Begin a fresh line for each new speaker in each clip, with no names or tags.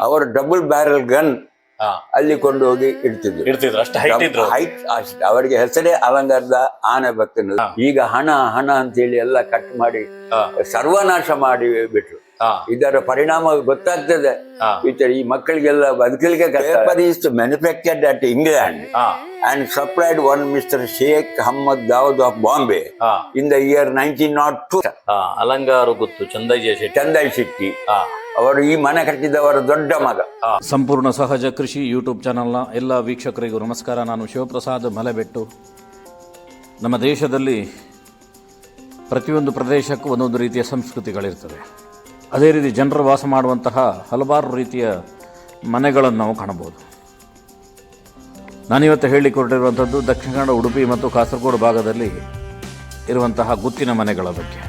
ಅವರು double barrel gun ಅಲ್ಲಿ ಕೊಂಡು ಹೋಗಿ ಇಡ್ತಿದ್ರು.
ಇಡ್ತಿದ್ರು. ಅಷ್ಟು ಹೈಟ್ ಇದ್ರು.
ಹೈಟ್ ಅಷ್ಟೇ. ಅವರಿಗೆ ಹೆಸರೇ ಅಲಂಗಾರದ ಆನೆ ಭಕ್ತನ. ಈಗ ಹಣ ಹಣ ಅಂತೇಳಿ ಎಲ್ಲ ಕಟ್ ಮಾಡಿ ಸರ್ವನಾಶ ಮಾಡಿ ಬಿಟ್ರು. ಇದರ ಪರಿಣಾಮ ಗೊತ್ತಾಗ್ತದೆ. ಈ ಮಕ್ಕಳಿಗೆಲ್ಲ ಬದುಕಲಿಕ್ಕೆ paper is manufactured at England
and
supplied one mister Sheikh Ahmed Dawood of Bombay in
the
year nineteen not 1902.
ಅಲಂಗಾರ ಅಲಂಗಾರು ಗೊತ್ತು ಚಂದಯ್ಯ ಶೆಟ್ಟಿ.
ಚಂದೈ ಶೆಟ್ಟಿ. ಅವರು ಈ ಮನೆ ಕಟ್ಟಿದವರ ದೊಡ್ಡ ಮಗ.
ಸಂಪೂರ್ಣ ಸಹಜ ಕೃಷಿ ಯೂಟ್ಯೂಬ್ ಚಾನಲ್ನ ಎಲ್ಲ ವೀಕ್ಷಕರಿಗೂ ನಮಸ್ಕಾರ. ನಾನು ಶಿವಪ್ರಸಾದ್ ಮಲೆಬೆಟ್ಟು. ನಮ್ಮ ದೇಶದಲ್ಲಿ ಪ್ರತಿಯೊಂದು ಪ್ರದೇಶಕ್ಕೂ ಒಂದೊಂದು ರೀತಿಯ ಸಂಸ್ಕೃತಿಗಳಿರ್ತವೆ. ಅದೇ ರೀತಿ ಜನರು ವಾಸ ಮಾಡುವಂತಹ ಹಲವಾರು ರೀತಿಯ ಮನೆಗಳನ್ನು ನಾವು ಕಾಣಬಹುದು. ನಾನಿವತ್ತು ಹೇಳಿಕೊಟ್ಟಿರುವಂಥದ್ದು ದಕ್ಷಿಣ ಕನ್ನಡ, ಉಡುಪಿ ಮತ್ತು ಕಾಸರಗೋಡು ಭಾಗದಲ್ಲಿ ಇರುವಂತಹ ಗುತ್ತಿನ ಮನೆಗಳ ಬಗ್ಗೆ.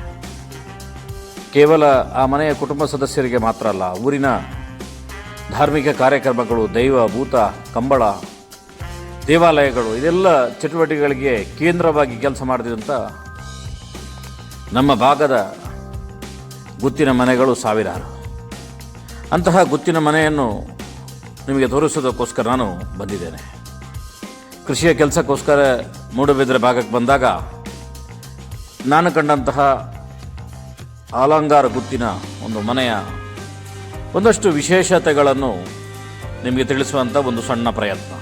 ಕೇವಲ ಆ ಮನೆಯ ಕುಟುಂಬ ಸದಸ್ಯರಿಗೆ ಮಾತ್ರ ಅಲ್ಲ, ಊರಿನ ಧಾರ್ಮಿಕ ಕಾರ್ಯಕ್ರಮಗಳು, ದೈವ, ಭೂತ, ಕಂಬಳ, ದೇವಾಲಯಗಳು, ಇದೆಲ್ಲ ಚಟುವಟಿಕೆಗಳಿಗೆ ಕೇಂದ್ರವಾಗಿ ಕೆಲಸ ಮಾಡಿದಂಥ ನಮ್ಮ ಭಾಗದ ಗುತ್ತಿನ ಮನೆಗಳು ಸಾವಿರಾರು. ಅಂತಹ ಗುತ್ತಿನ ಮನೆಯನ್ನು ನಿಮಗೆ ತೋರಿಸೋದಕ್ಕೋಸ್ಕರ ನಾನು ಬಂದಿದ್ದೇನೆ. ಕೃಷಿಯ ಕೆಲಸಕ್ಕೋಸ್ಕರ ಮೂಡುಬಿದ್ರೆ ಭಾಗಕ್ಕೆ ಬಂದಾಗ ನಾನು ಕಂಡಂತಹ ಅಲಂಗಾರ ಗುತ್ತಿನ ಒಂದು ಮನೆಯ ಒಂದಷ್ಟು ವಿಶೇಷತೆಗಳನ್ನು ನಿಮಗೆ ತಿಳಿಸುವಂಥ ಒಂದು ಸಣ್ಣ ಪ್ರಯತ್ನ.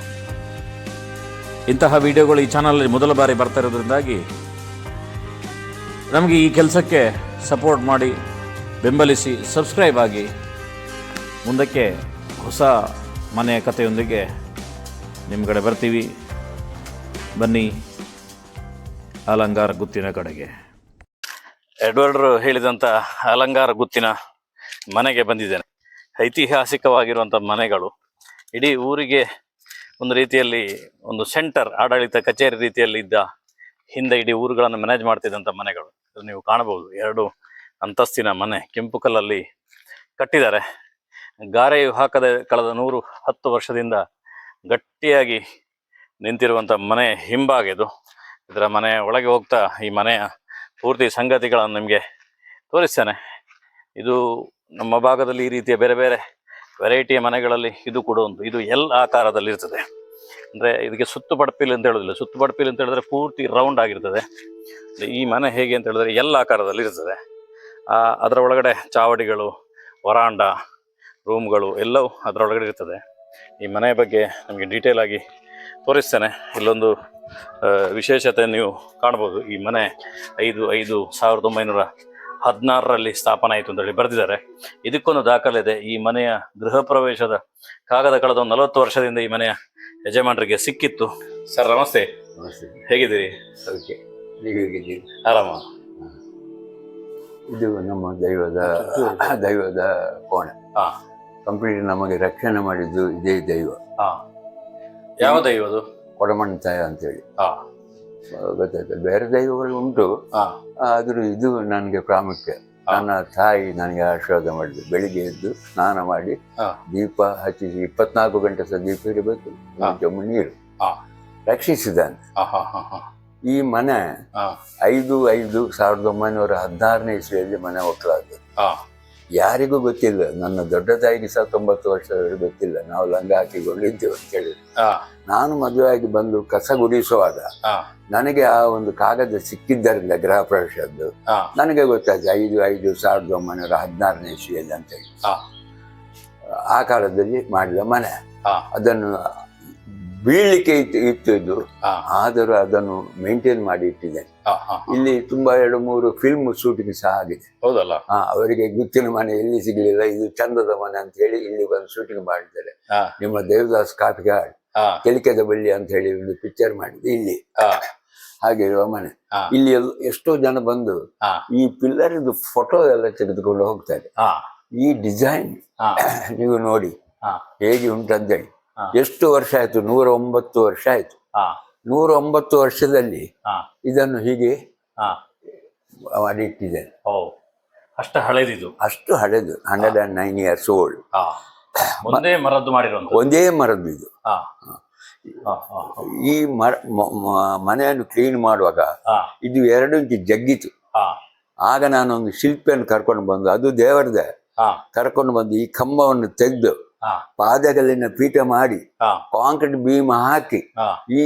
ಇಂತಹ ವಿಡಿಯೋಗಳು ಈ ಚಾನಲಲ್ಲಿ ಮೊದಲ ಬಾರಿ ಬರ್ತಾ ಇರೋದ್ರಿಂದಾಗಿ ನಮಗೆ ಈ ಕೆಲಸಕ್ಕೆ ಸಪೋರ್ಟ್ ಮಾಡಿ ಬೆಂಬಲಿಸಿ ಸಬ್ಸ್ಕ್ರೈಬ್ ಆಗಿ. ಮುಂದಕ್ಕೆ ಹೊಸ ಮನೆಯ ಕಥೆಯೊಂದಿಗೆ ನಿಮ್ಮ ಕಡೆ ಬರ್ತೀವಿ. ಬನ್ನಿ ಅಲಂಗಾರ ಗುತ್ತಿನ ಕಡೆಗೆ.
ಎಡ್ವರ್ಡ್ರು ಹೇಳಿದಂಥ ಅಲಂಗಾರ ಗುತ್ತಿನ ಮನೆಗೆ ಬಂದಿದ್ದೇನೆ. ಐತಿಹಾಸಿಕವಾಗಿರುವಂಥ ಮನೆಗಳು. ಇಡೀ ಊರಿಗೆ ಒಂದು ರೀತಿಯಲ್ಲಿ ಒಂದು ಸೆಂಟರ್, ಆಡಳಿತ ಕಚೇರಿ ರೀತಿಯಲ್ಲಿ ಇದ್ದ ಹಿಂದೆ ಇಡೀ ಊರುಗಳನ್ನು ಮ್ಯಾನೇಜ್ ಮಾಡ್ತಿದ್ದಂಥ ಮನೆಗಳು. ನೀವು ಕಾಣಬಹುದು. ಎರಡು ಅಂತಸ್ತಿನ ಮನೆ ಕೆಂಪು ಕಲ್ಲಲ್ಲಿ ಕಟ್ಟಿದ್ದಾರೆ. ಗಾರೆಯು ಹಾಕದೆ ಕಳೆದ ನೂರು ಹತ್ತು ವರ್ಷದಿಂದ ಗಟ್ಟಿಯಾಗಿ ನಿಂತಿರುವಂಥ ಮನೆ ಹಿಂಬಾಗಿದು. ಇದರ ಮನೆ ಒಳಗೆ ಹೋಗ್ತಾ ಈ ಮನೆಯ ಪೂರ್ತಿ ಸಂಗತಿಗಳನ್ನು ನಿಮಗೆ ತೋರಿಸ್ತೇನೆ. ಇದು ನಮ್ಮ ಭಾಗದಲ್ಲಿ ಈ ರೀತಿಯ ಬೇರೆ ಬೇರೆ ವೆರೈಟಿಯ ಮನೆಗಳಲ್ಲಿ ಇದು ಕೂಡ ಒಂದು. ಇದು ಎಲ್ ಆಕಾರದಲ್ಲಿರ್ತದೆ. ಅಂದರೆ ಇದಕ್ಕೆ ಸುತ್ತು ಪಡಪಿಲ್ ಅಂತ ಹೇಳೋದಿಲ್ಲ. ಸುತ್ತು ಪಡಪಿಲ್ ಅಂತ ಹೇಳಿದ್ರೆ ಪೂರ್ತಿ ರೌಂಡ್ ಆಗಿರ್ತದೆ. ಈ ಮನೆ ಹೇಗೆ ಅಂತ ಹೇಳಿದ್ರೆ ಎಲ್ ಆಕಾರದಲ್ಲಿ ಇರ್ತದೆ ಆ, ಅದರ ಒಳಗಡೆ ಚಾವಡಿಗಳು ವರಾಂಡ ರೂಮ್ಗಳು ಎಲ್ಲವೂ ಅದರ ಒಳಗಡೆ ಇರ್ತದೆ. ಈ ಮನೆಯ ಬಗ್ಗೆ ನಮಗೆ ಡೀಟೇಲ್ ಆಗಿ ತೋರಿಸ್ತೇನೆ. ಇಲ್ಲೊಂದು ವಿಶೇಷತೆ ನೀವು ಕಾಣ್ಬೋದು. ಈ ಮನೆ ಐದು ಐದು ಸಾವಿರದ ಒಂಬೈನೂರ ಹದಿನಾರರಲ್ಲಿ ಸ್ಥಾಪನೆ ಆಯಿತು ಅಂತೇಳಿ ಬರೆದಿದ್ದಾರೆ. ಇದಕ್ಕೊಂದು ದಾಖಲೆ ಇದೆ ಈ ಮನೆಯ ಗೃಹ ಪ್ರವೇಶದ ಕಾಗದ ಕಳೆದ ಒಂದು ನಲವತ್ತು ವರ್ಷದಿಂದ ಈ ಮನೆಯ ಯಜಮಾನರಿಗೆ ಸಿಕ್ಕಿತ್ತು. ಸರ್ ನಮಸ್ತೆ.
ನೀವು ಹೇಗಿದ್ದೀರಿ?
ಆರಾಮ.
ಇದು ನಮ್ಮ ದೈವದ ದೈವದ ಕೋಣೆ. ಕಂಪ್ಲೀಟ್ ನಮಗೆ ರಕ್ಷಣೆ ಮಾಡಿದ್ದು ಇದೇ ದೈವ.
ಯಾವ ದೈವದು ಕೊಡಮಣ್ಣ
ಕೊಡಮಣ್ತಾಯ ಅಂತೇಳಿ. ಗೊತ್ತಾಯ್ತು. ಬೇರೆ ದೈವಗಳು ಉಂಟು. ಆದರೂ ಇದು ನನಗೆ ಪ್ರಾಮುಖ್ಯ. ನನ್ನ ತಾಯಿ ನನಗೆ ಆಶೀರ್ವಾದ ಮಾಡಿದ್ದು. ಬೆಳಿಗ್ಗೆ ಎದ್ದು ಸ್ನಾನ ಮಾಡಿ. ದೀಪ ಹಚ್ಚಿ ಇಪ್ಪತ್ನಾಲ್ಕು ಗಂಟೆ ಸಹ ದೀಪ ಇರಬೇಕು ನೀರು. ರಕ್ಷಿಸಿದ್ದಾನೆ. ಈ ಮನೆ ಐದು ಐದು ಸಾವಿರದ ಒಂಬೈನೂರ ಹದಿನಾರನೇ ಇಸ್ವಿಯಲ್ಲಿ ಮನೆ ಒಕ್ಕಲಾದ
ಹಾ
ಯಾರಿಗೂ ಗೊತ್ತಿಲ್ಲ ನನ್ನ ದೊಡ್ಡ ತಾಯಿಗೆ ಸಹ ತೊಂಬತ್ತು ವರ್ಷದವರೆಗೆ ಗೊತ್ತಿಲ್ಲ ನಾವು ಲಂಗ ಹಾಕಿಕೊಂಡಿದ್ದೇವೆ ಅಂತ ಹೇಳಿ ನಾನು ಮದುವೆಯಾಗಿ ಬಂದು ಕಸ ಗುಡಿಸುವಾಗ ನನಗೆ ಆ ಒಂದು ಕಾಗದ ಸಿಕ್ಕಿದ್ದರಿಂದ ಗೃಹ ಪ್ರವೇಶದ್ದು ನನಗೆ ಗೊತ್ತಾಯ್ತು ಐದು ಐದು ಸಾವಿರದ ಒಂಬೈನೂರ ಹದಿನಾರನೇ ಇಸ್ವಿಯಲ್ಲಿ ಅಂತ ಹೇಳಿ.
ಹಾ
ಆ ಕಾಲದಲ್ಲಿ ಮಾಡಿದ ಮನೆ. ಅದನ್ನು ಬೀಳ್ಲಿಕ್ಕೆ ಇತ್ತು ಇತ್ತು ಇದು
ಹಾ
ಆದರೂ ಅದನ್ನು ಮೇಂಟೈನ್ ಮಾಡಿ ಇಟ್ಟಿದ್ದೇನೆ. ಇಲ್ಲಿ ತುಂಬಾ ಎರಡು ಮೂರು ಫಿಲ್ಮ್ ಶೂಟಿಂಗ್ ಸಹ ಆಗಿದೆ.
ಹೌದಲ್ಲ?
ಅವರಿಗೆ ಗುತ್ತಿನ ಮನೆ ಎಲ್ಲಿ ಸಿಗಲಿಲ್ಲ ಇದು ಚಂದದ ಮನೆ ಅಂತ ಹೇಳಿ ಇಲ್ಲಿ ಬಂದು ಶೂಟಿಂಗ್ ಮಾಡಿದ್ದಾರೆ. ನಿಮ್ಮ ದೇವದಾಸ್ ಕಾಫಿ
ಹಾ
ಕೆಲಿಕೆದ ಬಳ್ಳಿ ಅಂತ ಹೇಳಿ ಒಂದು ಪಿಕ್ಚರ್ ಮಾಡಿದ್ದು ಇಲ್ಲಿ. ಹಾಗೆ ಇರುವ ಮನೆ. ಇಲ್ಲಿ ಎಷ್ಟೋ ಜನ ಬಂದು ಈ ಪಿಲ್ಲರ್ ಇದು ಫೋಟೋ ಎಲ್ಲ ತೆಗೆದುಕೊಂಡು ಹೋಗ್ತಾರೆ. ಈ ಡಿಸೈನ್ ನೀವು ನೋಡಿ ಹೇಗೆ ಉಂಟಂತೇಳಿ. ಎಷ್ಟು ವರ್ಷ ಆಯ್ತು? ನೂರ ಒಂಬತ್ತು ವರ್ಷ ಆಯ್ತು.
ಹಾ.
ನೂರ ಒಂಬತ್ತು ವರ್ಷದಲ್ಲಿ
ಹಾ.
ಇದನ್ನು ಹೀಗೆ
ಮಾಡಿಟ್ಟಿದ್ದೇನೆ. ಅಷ್ಟು ಹಳೆದಿದು.
ಅಷ್ಟ ಹಳೆದು. Hundred and nine years old
ಒಂದೇ ಮರದ್ದು ಮಾಡಿರೋ
ಒಂದೇ ಮರದ್ದು ಇದು. ಈ ಮರ ಮನೆಯನ್ನು ಕ್ಲೀನ್ ಮಾಡುವಾಗ ಇದು ಎರಡು ಇಂಚು ಜಗ್ಗಿತು ಆಗ ನಾನೊಂದು ಶಿಲ್ಪಿಯನ್ನು ಕರ್ಕೊಂಡು ಬಂದು ಅದು ದೇವರದೇ.
ಹಾ.
ಕರ್ಕೊಂಡು ಬಂದು ಈ ಕಂಬವನ್ನು ತೆಗೆದು
ಹಾ.
ಪಾದಗಲ್ಲಿನ ಪೀಠ ಮಾಡಿ ಕಾಂಕ್ರೀಟ್ ಬೀಮ್ ಹಾಕಿ ಈ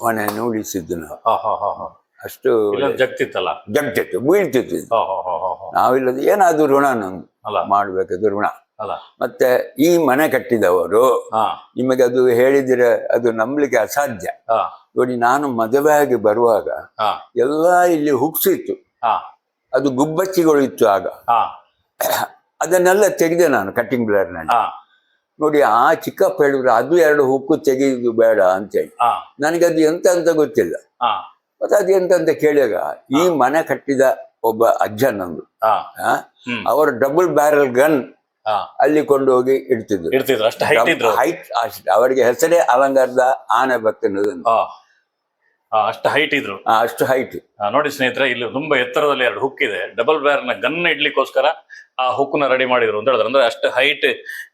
ಮನೆಯನ್ನು ಉಳಿಸಿದ್ದು ನಾವು. ಅಷ್ಟು
ಜಗ್ತಿತ್ತಲ್ಲ?
ಜಗ್ತಿತ್ತು ಬೀಳ್ತಿತ್ತು ನಾವಿಲ್ಲದ ಏನಾದ್ರು ಋಣ ನಮ್ದು
ಅಲ್ಲ.
ಮಾಡ್ಬೇಕದು ಋಣ.
ಅಲ್ಲ.
ಮತ್ತೆ ಈ ಮನೆ ಕಟ್ಟಿದವರು ನಿಮಗೆ ಅದು ಹೇಳಿದ್ರೆ ಅದು ನಂಬಲಿಕ್ಕೆ ಅಸಾಧ್ಯ. ನೋಡಿ ನಾನು ಮದುವೆಯಾಗಿ ಬರುವಾಗ ಎಲ್ಲ ಇಲ್ಲಿ ಹುಕ್ಸಿತ್ತು
ಹಾ.
ಅದು ಗುಬ್ಬಚ್ಚಿಗಳು ಇತ್ತು ಆಗ ಅದನ್ನೆಲ್ಲ ತೆಗೆದೆ ನಾನು ಕಟ್ಟಿಂಗ್ ಬ್ಲೇರ್ನಲ್ಲಿ
ನಲ್ಲಿ.
ನೋಡಿ ಆ ಚಿಕ್ಕಪ್ಪ ಹೇಳಿದ್ರು ಅದು ಎರಡು ಹುಕ್ಕು ತೆಗೆಯುದು ಬೇಡ ಅಂತೇಳಿ.
ಹೇಳಿ
ನನಗೆ ಅದು ಎಂತ ಅಂತ ಗೊತ್ತಿಲ್ಲ ಮತ್ತೆ ಅದು ಎಂತ ಅಂತ ಕೇಳಿದಾಗ ಈ ಮನೆ ಕಟ್ಟಿದ ಒಬ್ಬ ಅಜ್ಜ ನಂದು ಅವರು ಡಬಲ್ ಬ್ಯಾರಲ್ ಗನ್ ಅಲ್ಲಿ ಕೊಂಡು ಹೋಗಿ
ಇಡ್ತಿದ್ರು. ಹೈಟ್
ಅವರಿಗೆ ಹೆಸರೇ ಅಲಂಗಾರದ ಆನೆ
ಹಾ ಅಷ್ಟು ಹೈಟ್ ಇದ್ರು.
ಅಷ್ಟು ಹೈಟ್
ನೋಡಿ ಸ್ನೇಹಿತರೆ ಇಲ್ಲಿ ತುಂಬಾ ಎತ್ತರದಲ್ಲಿ ಎರಡು ಹುಕ್ ಇದೆ. ಡಬಲ್ ಬ್ಯಾರ್ನ ಗನ್ ಇಡ್ಲಿಕ್ಕೋಸ್ಕರ ಆ ಹುಕ್ನ ರೆಡಿ ಮಾಡಿದ್ರು ಅಂತ ಹೇಳಿದ್ರೆ. ಅಂದ್ರೆ ಅಷ್ಟು ಹೈಟ್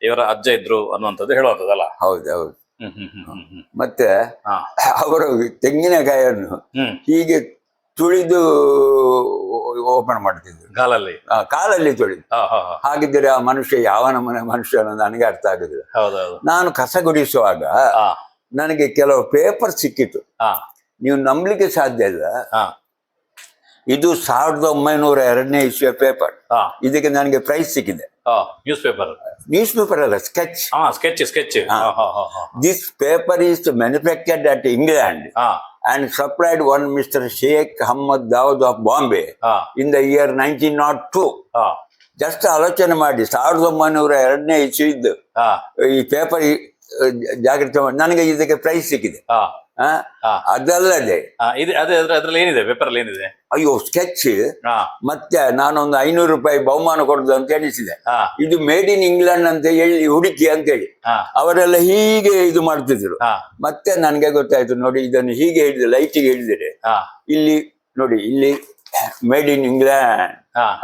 ಇವರ ಅಜ್ಜ ಇದ್ರು ಅನ್ನುವಂಥದ್ದು ಹೇಳುವಂಥದ್ದಲ್ಲ?
ಹೌದು ಹೌದು.
ಹ್ಮ್ ಹ್ಮ್ ಹ್ಮ್ ಹ್ಮ್ ಹ್ಮ್.
ಮತ್ತೆ ಅವರು ತೆಂಗಿನಕಾಯನ್ನು
ಹ್ಮ್.
ಹೀಗೆ ತುಳಿದು ಓಪನ್ ಮಾಡ್ತಿದ್ರು. ಕಾಲಲ್ಲಿ. ಕಾಲಲ್ಲಿ ತುಳಿದು. ಹಾಗಿದ್ದರೆ ಆ ಮನುಷ್ಯ ಯಾವ ನಮ್ಮನೆ ಮನುಷ್ಯ ನನಗೆ ಅರ್ಥ ಆಗುದಿಲ್ಲ.
ಹೌದೌದು
ನಾನು ಕಸ ಗುಡಿಸುವಾಗ ನನಗೆ ಕೆಲವು ಪೇಪರ್ ಸಿಕ್ಕಿತು.
ಹಾ.
ನೀವು ನಂಬಲಿಕ್ಕೆ ಸಾಧ್ಯ ಇಲ್ಲ.
ಹಾ.
ಇದು ಸಾವಿರದ ಒಂಬೈನೂರ ಎರಡನೇ ಇಶ್ಯೂ ಪೇಪರ್
ಹಾ.
ಇದಕ್ಕೆ ನನಗೆ ಪ್ರೈಸ್ ಸಿಕ್ಕಿದೆ.
ಹಾ ನ್ಯೂಸ್ ಪೇಪರ್
ನ್ಯೂಸ್ ಪೇಪರ್ ಅಲ್ಲ ಸ್ಕೆಚ್
ಹಾ sketch sketch
this paper is manufactured at England
ಹಾ.
and supplied one Mr. Sheikh Hamad Dawood of Bombay
ಹಾ.
in the year 1902.
ಹಾ.
ಜಸ್ಟ್ ಆಲೋಚನೆ ಮಾಡಿ ಸಾವಿರದ ಒಂಬೈನೂರ ಎರಡನೇ ಇಶ್ಯೂ
ಇದ್ದು
ಈ ಪೇಪರ್ ಜಾಗೃತಿ ಮಾಡಿ ನನಗೆ ಇದಕ್ಕೆ ಪ್ರೈಸ್ ಸಿಕ್ಕಿದೆ. ಅದಲ್ಲದೆ
ಇದೆ ಅದೇ ಅದ್ರ ಅದ್ರಲ್ಲಿ ಏನಿದೆ? ಪೇಪರ್ ಏನಿದೆ?
ಅಯ್ಯೋ ಸ್ಕೆಚ್ ಮತ್ತೆ ನಾನೊಂದು ಐನೂರು ರೂಪಾಯಿ ಬಹುಮಾನ ಕೊಡುದು ಅಂತ ಎಣಿಸಿದೆ. ಇದು ಮೇಡ್ ಇನ್ ಇಂಗ್ಲೆಂಡ್ ಅಂತ ಹೇಳಿ ಹುಡುಕಿ ಅಂತೇಳಿ. ಅವರೆಲ್ಲ ಹೀಗೆ ಇದು ಮಾಡ್ತಿದ್ರು. ಮತ್ತೆ ನನಗೆ ಗೊತ್ತಾಯ್ತು ನೋಡಿ ಇದನ್ನು ಹೀಗೆ ಹಿಡಿದು ಲೈಟಿಗೆ ಹಿಡಿದರೆ ಇಲ್ಲಿ ನೋಡಿ ಇಲ್ಲಿ ಮೇಡ್ ಇನ್ ಇಂಗ್ಲೆಂಡ್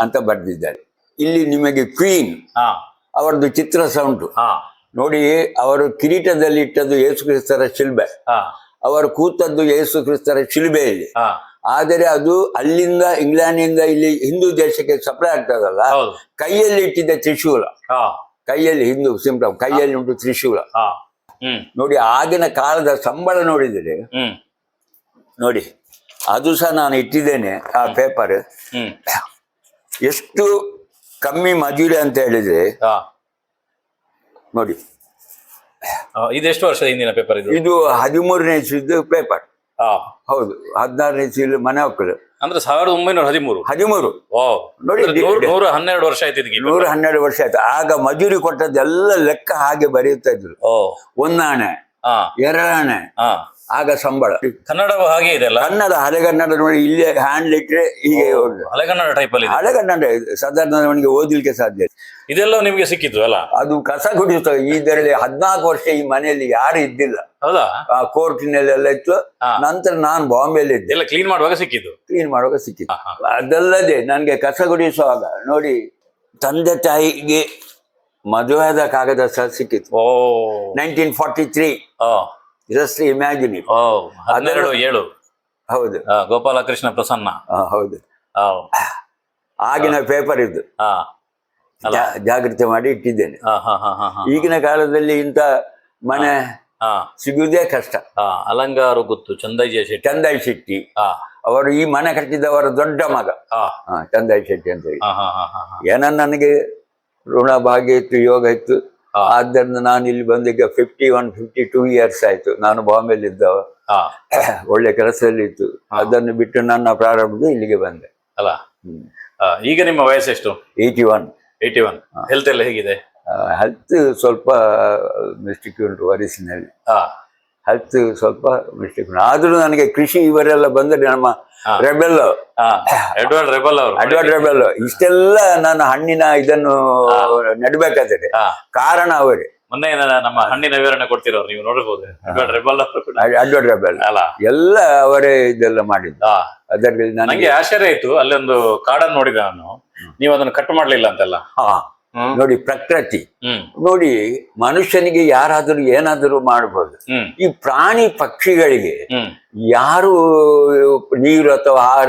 ಅಂತ ಬರೆದಿದ್ದಾರೆ. ಇಲ್ಲಿ ನಿಮಗೆ ಕ್ವೀನ್ ಅವರದ್ದು ಚಿತ್ರ ಸಹ ಉಂಟು ನೋಡಿ ಅವರು ಕಿರೀಟದಲ್ಲಿ ಇಟ್ಟದ್ದು ಯೇಸು ಕ್ರಿಸ್ತರ ಶಿಲ್ಬೆ. ಅವರು ಕೂತದ್ದು ಯೇಸು ಕ್ರಿಸ್ತರ ಶಿಲುಬೆಯಲ್ಲಿ ಆದರೆ ಅದು ಅಲ್ಲಿಂದ ಇಂಗ್ಲೆಂಡಿನಿಂದ ಇಲ್ಲಿ ಹಿಂದೂ ದೇಶಕ್ಕೆ ಸಪ್ಲೈ ಆಗ್ತದಲ್ಲ? ಕೈಯಲ್ಲಿ ಇಟ್ಟಿದ್ದ ತ್ರಿಶೂಲ. ಕೈಯಲ್ಲಿ ಹಿಂದೂ ಸಿಂಪ್ಟಮ್ ಕೈಯಲ್ಲಿ ಉಂಟು ತ್ರಿಶೂಲ.
ಹಾ. ಹ್ಮ್.
ನೋಡಿ ಆಗಿನ ಕಾಲದ ಸಂಬಳ ನೋಡಿದರೆ? ನೋಡಿ ಅದು ಸಹ ನಾನು ಇಟ್ಟಿದ್ದೇನೆ ಆ ಪೇಪರ್ ಎಷ್ಟು ಕಮ್ಮಿ ಮಜೂರಿ ಅಂತ ಹೇಳಿದ್ರೆ ನೋಡಿ
ಇದೆಷ್ಟು ವರ್ಷದ ಹಿಂದಿನ ಪೇಪರ್ ಇದು?
ಇದು ಹದಿಮೂರನೇ ಇಸ್ವಿದ್ದು ಪೇಪರ್
ಆ,
ಹೌದು ಹದಿನಾರನೇ ಇಸ್ವಿಲಿ ಮನೆ ಒಕ್ಕಲು.
ಅಂದ್ರೆ ಸಾವಿರದ ಒಂಬೈನೂರ ಹದಿಮೂರು?
ಹದಿಮೂರು.
ಓ
ನೋಡಿ,
ಅಂದ್ರೆ ನೂರ ನೂರ ಹನ್ನೆರಡು ವರ್ಷ ಆಯ್ತು ಇದಕ್ಕೆ
ನೂರ ಹನ್ನೆರಡು ವರ್ಷ ಆಯ್ತು. ಆಗ ಮಜೂರಿ ಕೊಟ್ಟದ್ದೆಲ್ಲ ಲೆಕ್ಕ ಹಾಗೆ ಬರೆಯುತ್ತಾ ಇದ್ರು.
ಓ.
ಒಂದಾಣೆ
ಹಾ
ಎರಡಾಣೆ
ಹಾ
ಆಗ ಸಂಬಳ.
ಕನ್ನಡವು ಹಾಗೆ ಇದೆ ಅಲ್ಲ?
ಕನ್ನಡ ಹಳೆಗನ್ನಡ ನೋಡಿ ಇಲ್ಲಿ ಹ್ಯಾಂಡ್ ಇಟ್ರೆ ಹೀಗೆ.
ಹಳೆಗನ್ನಡ ಟೈಪ್ ಅಲ್ಲಿ ಇದೆ.
ಹಳೆಗನ್ನಡ ಇದು ಸಾಧಾರಣವನಿಗೆ ಓದಲಿಕ್ಕೆ ಸಾಧ್ಯ ಇಲ್ಲ.
ಇದೆಲ್ಲ ನಿಮ್ಗೆ ಸಿಕ್ಕಿದ್ದು ಅಲ್ಲ?
ಅದು ಕಸ ಕುಡಿಯುತ್ತ ಇದರಲ್ಲಿ ಹದಿನಾಲ್ಕು ವರ್ಷ ಈ ಮನೆಯಲ್ಲಿ ಯಾರು ಇದ್ದಿಲ್ಲ.
ಹೌದಾ?
ಆ ಕೋರ್ಟಿನಲ್ಲೆಲ್ಲ ಇತ್ತು. ನಂತರ ನಾನು ಬಾಂಬೆಯಲ್ಲಿ ಇದ್ದೆ
ಎಲ್ಲ ಕ್ಲೀನ್ ಮಾಡುವಾಗ ಸಿಕ್ಕಿದ್ದು?
ಕ್ಲೀನ್ ಮಾಡುವಾಗ
ಹಾ.
ಅದಲ್ಲದೆ ನನಗೆ ಕಸ ಗುಡಿಸುವಾಗ ನೋಡಿ ತಂದೆ ತಾಯಿಗೆ ಮದುವೆಯಾದ ಕಾಗದ ಸಹ ಸಿಕ್ಕಿತ್ತು. Nineteen forty three. Just imagine
oh ಹನ್ನೆರಡು ಏಳು.
ಹೌದು.
ಗೋಪಾಲಕೃಷ್ಣ ಪ್ರಸನ್ನ.
ಹೌದು. ಆಗಿನ ಪೇಪರ್. ಜಾ- ಜಾಗ್ರತೆ ಮಾಡಿ ಇಟ್ಟಿದ್ದೇನೆ.
ಹಾ, ಹಾ, ಹಾ, ಹಾ.
ಈಗಿನ ಕಾಲದಲ್ಲಿ ಇಂಥ ಮನೆ ಸಿಗುವುದೇ ಕಷ್ಟ.
ಅಲಂಗಾರು ಗೊತ್ತು ಚಂದಯ್ಯ ಶೆಟ್ಟಿ.
ಚಂದಾಯಿ ಶೆಟ್ಟಿ. ಅವರು ಈ ಮನೆ ಕಟ್ಟಿದವರ ದೊಡ್ಡ ಮಗ. ಚಂದಯ್ಯ ಶೆಟ್ಟಿ ಅಂತ ಹೇಳಿ.
ಆ, ಹಾ, ಹಾ, ಹಾ, ಹಾ.
ಏನೋ ನನಗೆ ಋಣ ಭಾಗ್ಯ ಇತ್ತು ಯೋಗ ಇತ್ತು. ಆದ್ದರಿಂದ ನಾನು ಇಲ್ಲಿ ಬಂದೀಗ fifty one fifty two years ಆಯ್ತು. ನಾನು ಬಾಂಬೆಲಿ ಇದ್ದವ ಒಳ್ಳೆ ಕೆಲಸದಲ್ಲಿ ಇತ್ತು ಅದನ್ನು ಬಿಟ್ಟು ನನ್ನ ಪ್ರಾರಂಭದ ಇಲ್ಲಿಗೆ ಬಂದೆ.
ಅಲ್ಲ? ಈಗ ನಿಮ್ಮ ವಯಸ್ಸು ಎಷ್ಟು
eighty one
eighty one health ಎಲ್ಲ ಹೇಗಿದೆ?
ಹೆಲ್ತ್ ಸ್ವಲ್ಪ ಮಿಸ್ಟೇಕ್ ಉಂಟು ವಯಸ್ಸಿನಲ್ಲಿ
ಆ,
ಹೆಲ್ತ್ ಸ್ವಲ್ಪ ಮಿಸ್ಟೇಕ್ ಉಂಟು. ಆದ್ರೂ ನನಗೆ ಕೃಷಿ ಇವರೆಲ್ಲ ಬಂದರೆ ನಮ್ಮ ರೆಬೆಲ್
ಅಡ್ವರ್ಡ್ ರೆಬೆಲ್ ಅವರು.
ಅಡ್ವಾಡ್ ರೆಬೆಲ್ ಇಷ್ಟೆಲ್ಲ ನಾನು ಹಣ್ಣಿನ ಇದನ್ನು ನೆಡಬೇಕಾದ್ರೆ ಕಾರಣ ಅವರೇ.
ಮೊನ್ನೆ ನಮ್ಮ ಹಣ್ಣಿನ ವಿವರಣೆ ಕೊಡ್ತಿರೋರು ನೀವು ನೋಡಬಹುದು ರೆಬಲ್ ಅವರು ಕೂಡ. ಅಲ್ಲ
ಎಲ್ಲ ಅವರೇ ಇದೆಲ್ಲ ಮಾಡಿದ್ದು. ಅದರಲ್ಲಿ ನನಗೆ
ನಂಗೆ ಆಶ್ಚರ್ಯ ಆಯ್ತು ಅಲ್ಲೊಂದು ಕಾಡನ್ ನೋಡಿದ ನಾನು. ನೀವು ಅದನ್ನು ಕಟ್ ಮಾಡ್ಲಿಲ್ಲ ಅಂತೆಲ್ಲ.
ಹಾ. ನೋಡಿ ಪ್ರಕೃತಿ. ನೋಡಿ ಮನುಷ್ಯನಿಗೆ ಯಾರಾದರೂ ಏನಾದರೂ ಮಾಡಬಹುದು ಈ ಪ್ರಾಣಿ ಪಕ್ಷಿಗಳಿಗೆ ಯಾರು ನೀರು ಅಥವಾ ಆಹಾರ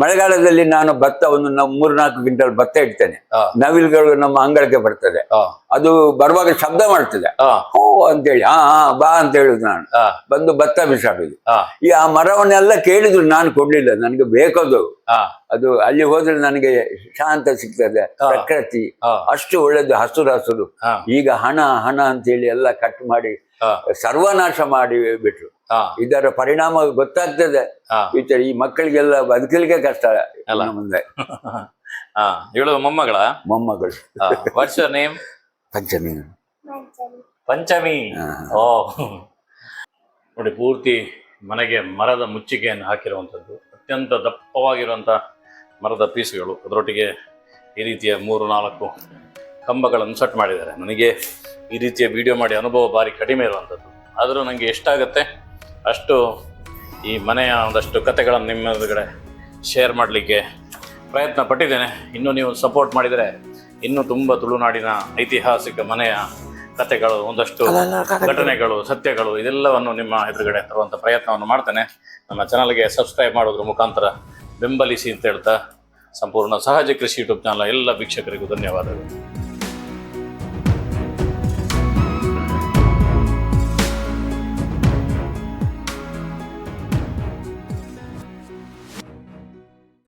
ಮಳೆಗಾಲದಲ್ಲಿ ನಾನು ಭತ್ತ ಒಂದು ಮೂರ್ನಾಲ್ಕು ಗಿಂಟಲ್ ಭತ್ತ ಇಡ್ತೇನೆ. ನವಿಲುಗಳು ನಮ್ಮ ಅಂಗಳಕ್ಕೆ ಬರ್ತದೆ. ಅದು ಬರುವಾಗ ಶಬ್ದ ಮಾಡ್ತದೆ.
ಹಾ
ಅಂತೇಳಿ ಹಾ ಹಾ ಬಾ ಅಂತ ಹೇಳುದು ನಾನು. ಬಂದು ಭತ್ತ ಬಿಸಾಡುದು. ಈ ಆ ಮರವನ್ನೆಲ್ಲ ಕೇಳಿದ್ರು ನಾನು ಕೊಡ್ಲಿಲ್ಲ. ನನಗೆ ಬೇಕದು ಅದು ಅಲ್ಲಿ ಹೋದ್ರೆ ನನಗೆ ಶಾಂತ ಸಿಗ್ತದೆ. ಪ್ರಕೃತಿ. ಅಷ್ಟು ಒಳ್ಳೇದು ಹಸುರು ಹಸುರು. ಈಗ ಹಣ ಹಣ ಅಂತೇಳಿ ಎಲ್ಲ ಕಟ್ ಮಾಡಿ ಸರ್ವನಾಶ ಮಾಡಿ ಬಿಟ್ರು. ಇದರ ಪರಿಣಾಮ ಗೊತ್ತಾಗ್ತದೆ.
ಹಾ.
ಈ ಮಕ್ಕಳಿಗೆಲ್ಲ ಬದುಕಲಿಕ್ಕೆ ಕಷ್ಟ
ಅಲ್ಲ.
ಮುಂದೆ.
ಇವಳು ಮೊಮ್ಮಗಳ?
ಮೊಮ್ಮಗಳು.
What's your name
Panchami.
Panchami. Oh. ನೋಡಿ ಪೂರ್ತಿ ಮನೆಗೆ ಮರದ ಮುಚ್ಚಿಗೆಯನ್ನು ಹಾಕಿರುವಂಥದ್ದು. ಅತ್ಯಂತ ದಪ್ಪವಾಗಿರುವಂಥ ಮರದ ಪೀಸ್ಗಳು. ಅದರೊಟ್ಟಿಗೆ ಈ ರೀತಿಯ ಮೂರು ನಾಲ್ಕು ಕಂಬಗಳನ್ನು ಸೆಟ್ ಮಾಡಿದ್ದಾರೆ. ನನಗೆ ಈ ರೀತಿಯ ವಿಡಿಯೋ ಮಾಡಿ ಅನುಭವ ಭಾರಿ ಕಡಿಮೆ ಇರುವಂಥದ್ದು. ಆದರೂ ನನಗೆ ಎಷ್ಟಾಗತ್ತೆ? ಅಷ್ಟು ಈ ಮನೆಯ ಒಂದಷ್ಟು ಕಥೆಗಳನ್ನು ನಿಮ್ಮ ಎದುರುಗಡೆ ಶೇರ್ ಮಾಡಲಿಕ್ಕೆ ಪ್ರಯತ್ನ ಪಟ್ಟಿದ್ದೇನೆ. ಇನ್ನೂ ನೀವು ಸಪೋರ್ಟ್ ಮಾಡಿದರೆ ಇನ್ನೂ ತುಂಬ ತುಳುನಾಡಿನ ಐತಿಹಾಸಿಕ ಮನೆಯ ಕಥೆಗಳು ಒಂದಷ್ಟು ಘಟನೆಗಳು ಸತ್ಯಗಳು ಇದೆಲ್ಲವನ್ನು ನಿಮ್ಮ ಎದುರುಗಡೆ ತರುವಂಥ ಪ್ರಯತ್ನವನ್ನು ಮಾಡ್ತೇನೆ. ನಮ್ಮ ಚಾನಲ್ಗೆ ಸಬ್ಸ್ಕ್ರೈಬ್ ಮಾಡೋದ್ರ ಮುಖಾಂತರ ಬೆಂಬಲಿಸಿ ಅಂತ ಹೇಳ್ತಾ ಸಂಪೂರ್ಣ ಸಹಜ ಕೃಷಿ ಯೂಟ್ಯೂಬ್ ಚಾನಲ್ ಎಲ್ಲ ವೀಕ್ಷಕರಿಗೂ ಧನ್ಯವಾದಗಳು.